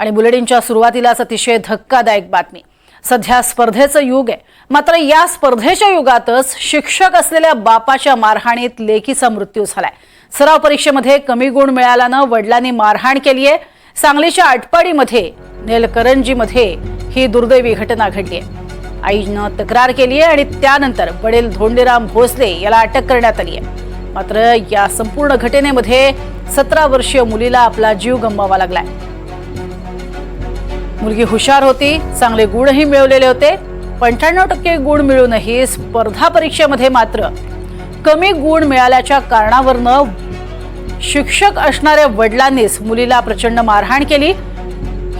आणि बुलेटिनच्या सुरुवातीलाच अतिशय धक्कादायक बातमी. सध्या स्पर्धेचं युग आहे. मात्र या स्पर्धेच्या युगातच शिक्षक असलेल्या बापाच्या मारहाणीत लेकीचा मृत्यू झालाय. सराव परीक्षेमध्ये कमी गुण मिळाल्यानं वडिलांनी मारहाण केली आहे. सांगलीच्या आटपाडीमध्ये नेलकरंजीमध्ये ही दुर्दैवी घटना घडली आहे. आईनं तक्रार केली आहे आणि त्यानंतर वडील धोंडीराम भोसले याला अटक करण्यात आली आहे. मात्र या संपूर्ण घटनेमध्ये सतरा वर्षीय मुलीला आपला जीव गमवावा लागलाय. मुलगी हुशार होती चांगले गुणही मिळवलेले होते पंच्याण्णव टक्के गुण मिळूनही स्पर्धा परीक्षेमध्ये मात्र कमी गुण मिळाल्याच्या कारणावरनं शिक्षक असणाऱ्या वडिलांनीच मुलीला प्रचंड मारहाण केली.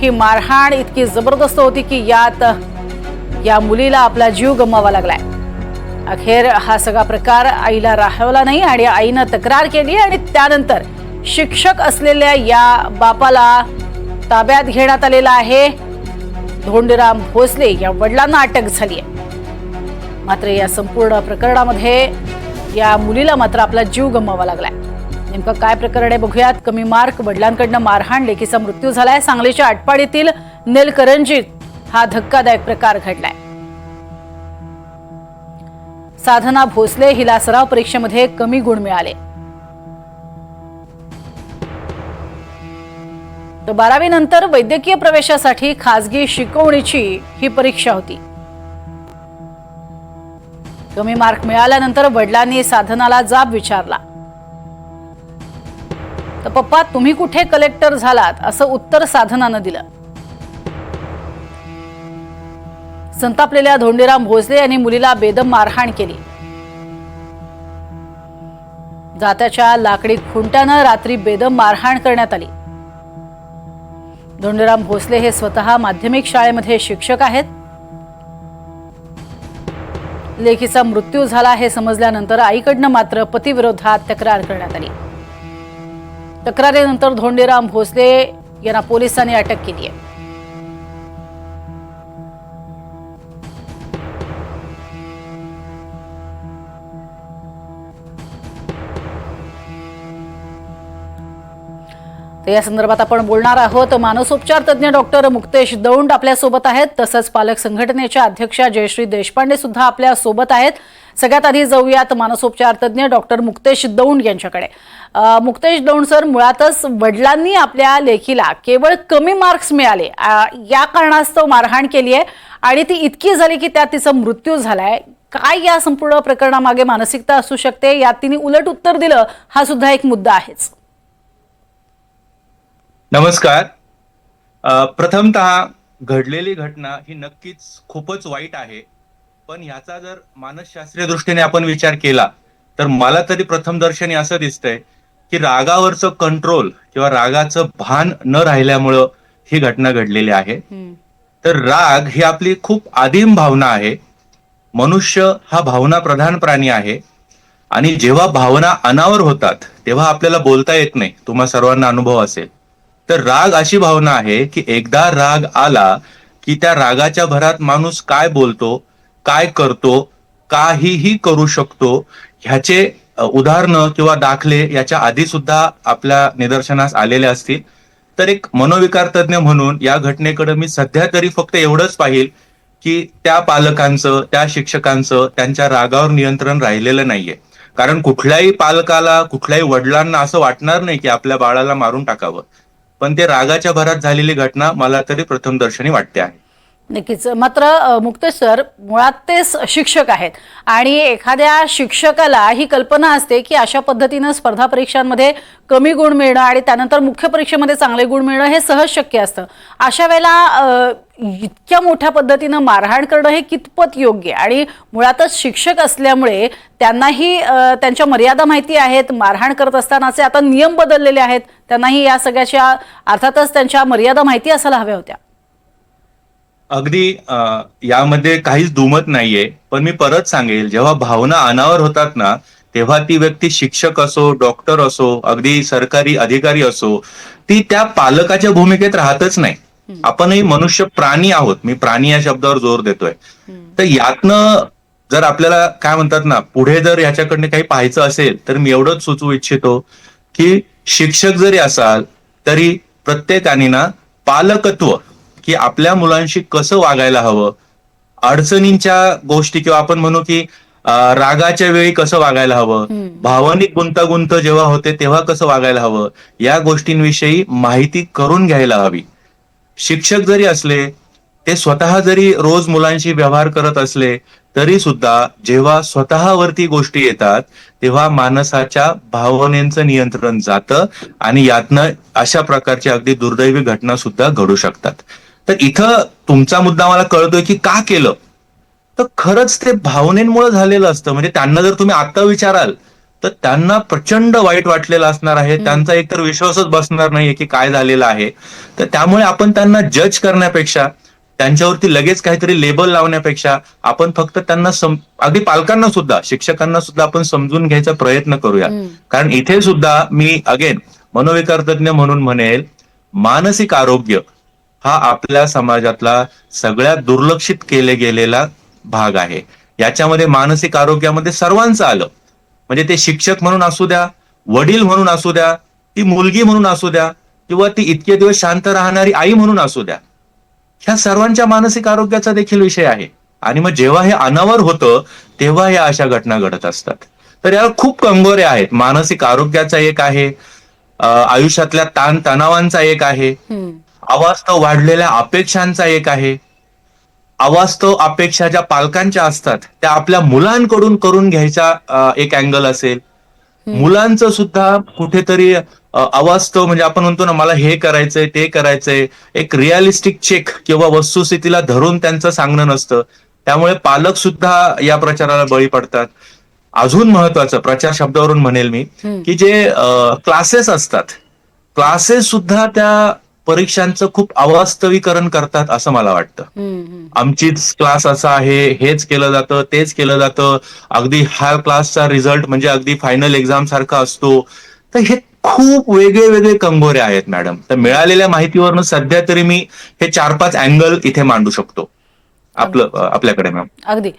ही मारहाण इतकी जबरदस्त होती की यात या मुलीला आपला जीव गमवावा लागलाय. अखेर हा सगळा प्रकार आईला राहवला नाही आणि आईनं तक्रार केली आणि त्यानंतर शिक्षक असलेल्या या बापाला ताब्यात घेण्यात आलेला आहे. धोंडराम भोसले या वडिलांना अटक झाली आहे. मात्र या संपूर्ण प्रकरणामध्ये या मुलीला मात्र आपला जीव गमवावा लागलाय. नेमकं काय प्रकरण आहे बघूयात. कमी मार्क वडिलांकडनं मारहाण लेखीचा मृत्यू झालाय. सांगलीच्या आटपाडीतील नेलकरंजीत हा धक्कादायक प्रकार घडलाय. साधना भोसले हिला सराव परीक्षेमध्ये कमी गुण मिळाले. तर बारावी नंतर वैद्यकीय प्रवेशासाठी खासगी शिकवणीची ही परीक्षा होती. कमी मार्क मिळाल्यानंतर वडिलांनी साधनाला जाब विचारला. तर पप्पा तुम्ही कुठे कलेक्टर झालात? असं उत्तर साधनानं दिलं. संतापलेल्या धोंडीराम भोसले यांनी मुलीला बेदम मारहाण केली. जात्याच्या लाकडी खुंट्यानं रात्री बेदम मारहाण करण्यात आली. धोंडराम भोसले हे स्वतः माध्यमिक शाळेमध्ये शिक्षक आहेत. लेखीचा मृत्यू झाला हे समजल्यानंतर आईकडनं मात्र पतीविरोधात तक्रार करण्यात आली. तक्रारीनंतर धोंडीराम भोसले यांना पोलिसांनी अटक केली आहे. तर या संदर्भात आपण बोलणार आहोत. मानसोपचार तज्ज्ञ डॉक्टर मुक्तेश दौंड आपल्यासोबत आहेत. तसंच पालक संघटनेच्या अध्यक्षा जयश्री देशपांडे सुद्धा आपल्यासोबत आहेत. सगळ्यात आधी जाऊयात मानसोपचार तज्ज्ञ डॉक्टर मुक्तेश दौंड यांच्याकडे. मुक्तेश दौंड सर मुळातच वडिलांनी आपल्या लेखीला केवळ कमी मार्क्स मिळाले. या कारणास्तव मारहाण केली आहे आणि ती इतकी झाली की त्यात तिचा मृत्यू झालाय. काय या संपूर्ण प्रकरणामागे मानसिकता असू शकते? यात तिने उलट उत्तर दिलं हा सुद्धा एक मुद्दा आहेच. नमस्कार. प्रथमतः घडलेली घटना ही नक्कीच खूपच वाईट आहे. पण ह्याचा जर मानसशास्त्रीय दृष्टीने आपण विचार केला तर मला तरी प्रथम दर्शनी असं दिसतंय की रागावरचं कंट्रोल किंवा रागाचं भान न राहिल्यामुळं ही घटना घडलेली आहे. तर राग ही आपली खूप आदिम भावना आहे. मनुष्य हा भावना प्रधान प्राणी आहे. आणि जेव्हा भावना अनावर होतात तेव्हा आपल्याला बोलता येत नाही. तुम्हा सर्वांना अनुभव असेल. तर राग अशी भावना आहे की एकदा राग आला की त्या रागाच्या भरात माणूस काय बोलतो काय करतो काहीही करू शकतो. ह्याचे उदाहरणं किंवा दाखले याच्या आधी सुद्धा आपल्या निदर्शनास आलेले असतील. तर एक मनोविकार तज्ञ म्हणून या घटनेकडे मी सध्या तरी फक्त एवढंच पाहिल की त्या पालकांचं त्या शिक्षकांचं त्यांच्या रागावर नियंत्रण राहिलेलं नाहीये. कारण कुठल्याही पालकाला कुठल्याही वडिलांना असं वाटणार नाही की आपल्या बाळाला मारून टाकावं. पण ते रागाच्या भरात झालेली घटना मला तरी प्रथम दर्शनी वाटते आहे. नक्कीच. मात्र मुक्तेश सर मुळात ते स- शिक्षक आहेत. आणि एखाद्या शिक्षकाला ही कल्पना असते की अशा पद्धतीनं स्पर्धा परीक्षांमध्ये कमी गुण मिळणं आणि त्यानंतर मुख्य परीक्षेमध्ये चांगले गुण मिळणं हे सहज शक्य असतं. अशा वेळेला इतक्या मोठ्या पद्धतीनं मारहाण करणं हे कितपत योग्य? आहे आणि मुळातच शिक्षक असल्यामुळे त्यांनाही त्यांच्या मर्यादा माहिती आहेत मारहाण करत असतानाचे आता नियम बदललेले आहेत. त्यांनाही या सगळ्याच्या अर्थातच त्यांच्या मर्यादा माहिती असायला हव्या होत्या. अगदी यामध्ये काहीच दुमत नाहीये. पण मी परत सांगेल जेव्हा भावना अनावर होतात ना तेव्हा ती व्यक्ती शिक्षक असो डॉक्टर असो अगदी सरकारी अधिकारी असो ती त्या पालकाच्या भूमिकेत राहतच नाही. आपणही मनुष्य प्राणी आहोत. मी प्राणी या शब्दावर जोर देतोय. तर यातनं जर आपल्याला काय म्हणतात ना पुढे जर याच्याकडनं काही पाहायचं असेल तर मी एवढंच सुचवू इच्छितो की शिक्षक जरी असाल तरी प्रत्येकाने ना पालकत्व की आपल्या मुलांशी कसं वागायला हवं? अडचणींच्या गोष्टी किंवा आपण म्हणू की रागाच्या वेळी कसं वागायला हवं. भावनिक गुंतागुंत जेव्हा होते तेव्हा कसं वागायला हवं? या गोष्टींविषयी माहिती करून घ्यायला हवी. शिक्षक जरी असले ते स्वतः जरी रोज मुलांशी व्यवहार करत असले तरी सुद्धा जेव्हा स्वतःवरती गोष्टी येतात तेव्हा माणसाच्या भावनेचं नियंत्रण जातं आणि यातनं अशा प्रकारची अगदी दुर्दैवी घटना सुद्धा घडू शकतात. तर इथं तुमचा मुद्दा मला कळतोय की का केलं? तर खरंच ते भावनेमुळे झालेलं असतं. म्हणजे त्यांना जर तुम्ही आता विचाराल तर त्यांना प्रचंड वाईट वाटलेलं असणार आहे. त्यांचा एकतर विश्वासच बसणार नाहीये की काय झालेलं आहे. तर त्यामुळे आपण त्यांना जज करण्यापेक्षा त्यांच्यावरती लगेच काहीतरी लेबल लावण्यापेक्षा आपण फक्त त्यांना सम अगदी पालकांना सुद्धा शिक्षकांना सुद्धा आपण समजून घ्यायचा प्रयत्न करूया. कारण इथे सुद्धा मी अगेन मनोविकार तज्ञ म्हणून म्हणेल मानसिक आरोग्य हा आपल्या समाजातला सगळ्यात दुर्लक्षित केले गेलेला भाग आहे. याच्यामध्ये मानसिक आरोग्यामध्ये सर्वांचं आलं. म्हणजे ते शिक्षक म्हणून असू द्या वडील म्हणून असू द्या ती मुलगी म्हणून असू द्या किंवा ती इतके दिवस शांत राहणारी आई म्हणून असू द्या. ह्या सर्वांच्या मानसिक आरोग्याचा देखील विषय आहे. आणि मग जेव्हा हे अनावर होतं तेव्हा या अशा घटना घडत असतात. तर याला खूप कंगोरे आहेत. मानसिक आरोग्याचा एक आहे आयुष्यातल्या ताण तणावांचा एक आहे. अवास्तव वाढलेल्या अपेक्षांचा एक आहे. अवास्तव अपेक्षा ज्या पालकांच्या असतात त्या आपल्या मुलांकडून करून घ्यायचा एक अँगल असेल. मुलांचं सुद्धा कुठेतरी अवास्तव म्हणजे आपण म्हणतो ना मला हे करायचंय ते करायचंय एक रिअलिस्टिक चेक किंवा वस्तुस्थितीला धरून त्यांचं सांगणं नसतं. त्यामुळे पालक सुद्धा या प्रचाराला बळी पडतात. अजून महत्वाचं प्रचार शब्दावरून म्हणेल मी. की जे क्लासेस असतात क्लासेस सुद्धा त्या परीक्षांचं खूप अवास्तवीकरण करतात असं मला वाटतं. आमचीच क्लास असा आहे हेच केलं जातं तेच केलं जातं. अगदी हा क्लासचा रिझल्ट म्हणजे अगदी फायनल एक्झाम सारखा असतो. तर हे खूप वेगळे वेगळे कंगोरे आहेत मॅडम तर मिळालेल्या माहितीवरनं सध्या तरी मी हे चार पाच अँगल इथे मांडू शकतो. आपलं आपल्याकडे मॅम अगदी.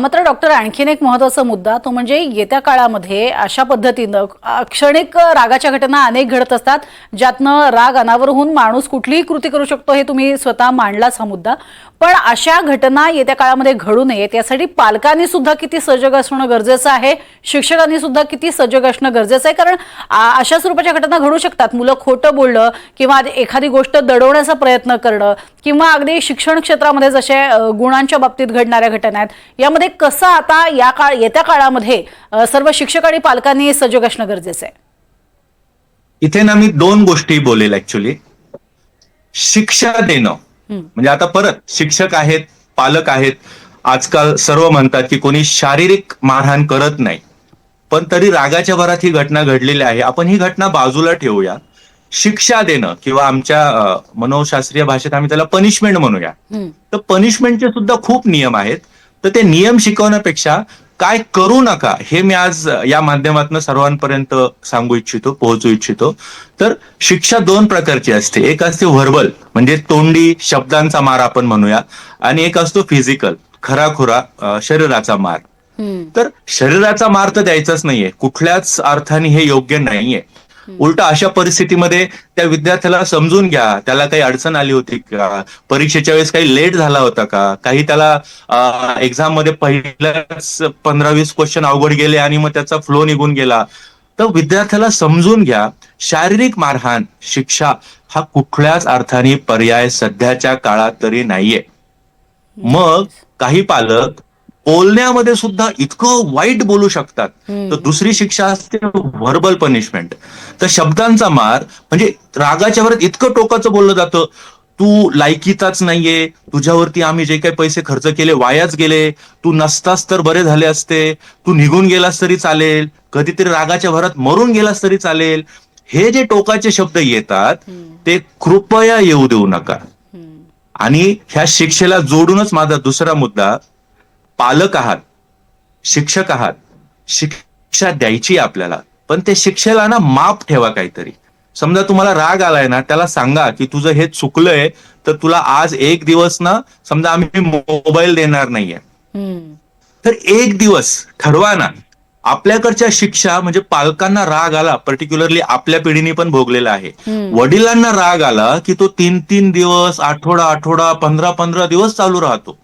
मात्र डॉक्टर आणखीन एक महत्त्वाचा मुद्दा तो म्हणजे येत्या काळामध्ये अशा पद्धतीनं क्षणिक रागाच्या घटना अनेक घडत असतात ज्यातनं राग अनावर होऊन माणूस कुठलीही कृती करू शकतो हे तुम्ही स्वतः मांडलाच हा मुद्दा. पण अशा घटना येत्या काळामध्ये घडू नयेत यासाठी पालकांनी सुद्धा किती सजग असणं गरजेचं आहे शिक्षकांनी सुद्धा किती सजग असणं गरजेचं आहे कारण अशा स्वरूपाच्या घटना घडू शकतात. मुलं खोटं बोलणं किंवा एखादी गोष्ट दडवण्याचा प्रयत्न करणं किंवा अगदी शिक्षण क्षेत्रामध्ये जसे गुणांच्या बाबतीत घडणाऱ्या घटना आहेत. यामध्ये कसं आता या काळ येत्या काळामध्ये सर्व शिक्षक आणि पालकांनी सजग असणं गरजेचं आहे? इथे ना मी दोन गोष्टी बोलेल ऍक्च्युली शिक्षा देणं. म्हणजे आता परत शिक्षक आहेत पालक आहेत. आजकाल सर्व म्हणतात की कोणी शारीरिक मारहाण करत नाही. पण तरी रागाच्या भरात ही घटना घडलेली आहे. आपण ही घटना बाजूला ठेवूया. शिक्षा देणं किंवा आमच्या मनोशास्त्रीय भाषेत आम्ही त्याला पनिशमेंट म्हणूया. तर पनिशमेंटचे सुद्धा खूप नियम आहेत. तर ते नियम शिकवण्यापेक्षा काय करू नका हे मी आज या माध्यमातून सर्वांपर्यंत सांगू इच्छितो पोहोचू इच्छितो. तर शिक्षा दोन प्रकारची असते. एक असते व्हर्बल म्हणजे तोंडी शब्दांचा मार आपण म्हणूया. आणि एक असतो फिजिकल खराखुरा शरीराचा मार. तर शरीराचा मार तर द्यायचाच नाहीये. कुठल्याच अर्थाने हे योग्य नाहीये. उलट अशा परिस्थितीमध्ये त्या विद्यार्थ्याला समजून घ्या. त्याला काही अडचण आली होती का? परीक्षेच्या वेळेस काही लेट झाला होता का? काही त्याला एक्झाममध्ये पहिल्याच पंधरा वीस क्वेश्चन अवघड गेले आणि मग त्याचा फ्लो निघून गेला. तर विद्यार्थ्याला समजून घ्या. शारीरिक मारहाण शिक्षा हा कुठल्याच अर्थाने पर्याय सध्याच्या काळात तरी नाहीये. मग काही पालक बोलण्यामध्ये सुद्धा इतकं वाईट बोलू शकतात. तर दुसरी शिक्षा असते व्हर्बल पनिशमेंट तर शब्दांचा मार म्हणजे रागाच्या वरात इतकं टोकाचं बोललं जातं तू लायकीचाच नाहीये तुझ्यावरती आम्ही जे काही पैसे खर्च केले वायाच गेले तू नसतास तर बरे झाले असते तू निघून गेलास तरी चालेल कधीतरी रागाच्या भरात मरून गेलास तरी चालेल हे जे टोकाचे शब्द येतात. ते कृपया येऊ देऊ नका. आणि ह्या शिक्षेला जोडूनच माझा दुसरा मुद्दा पालक आहात शिक्षक आहात शिक्षा द्यायची आपल्याला पण ते शिक्षेला ना माप ठेवा काहीतरी. समजा तुम्हाला राग आलाय ना त्याला सांगा की तुझं हे चुकलंय तर तुला आज एक दिवस ना समजा आम्ही मोबाईल देणार नाहीये. तर एक दिवस ठरवा ना. आपल्याकडच्या शिक्षा म्हणजे पालकांना राग आला पर्टिक्युलरली आपल्या पिढीने पण भोगलेला आहे. वडिलांना राग आला की तो तीन तीन दिवस आठवडा आठवडा पंधरा पंधरा दिवस चालू राहतो.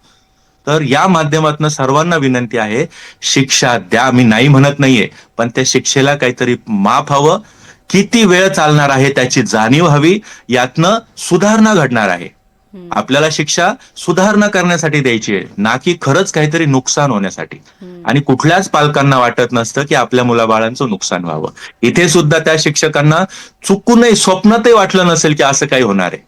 तर या माध्यमातून सर्वांना विनंती आहे शिक्षा द्या. मी नाही म्हणत नाहीये पण त्या शिक्षेला काहीतरी माफ हवं. किती वेळ चालणार आहे त्याची जाणीव हवी यातनं सुधारणा घडणार आहे. आपल्याला शिक्षा सुधारणा करण्यासाठी द्यायची आहे. ना की खरंच काहीतरी नुकसान होण्यासाठी. आणि कुठल्याच पालकांना वाटत नसतं की आपल्या मुलाबाळांचं नुकसान व्हावं. इथे सुद्धा त्या शिक्षकांना चुकूनही स्वप्नातही वाटलं नसेल की असं काही होणार आहे.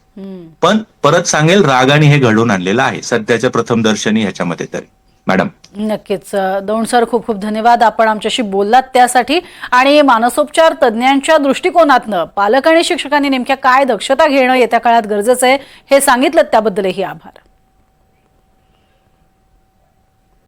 पण परत सांगेल रागाने हे घडून आणलेलं आहे. सध्याच्या प्रथम दर्शनी ह्याच्यामध्ये तरी. मॅडम. नक्कीच. दौंड सर खूप खूप धन्यवाद. आपण आमच्याशी बोललात त्यासाठी. आणि मानसोपचार तज्ज्ञांच्या दृष्टिकोनातनं पालक आणि शिक्षकांनी नेमक्या काय दक्षता घेणं येत्या काळात गरजेचं आहे हे सांगितलं त्याबद्दलही आभार.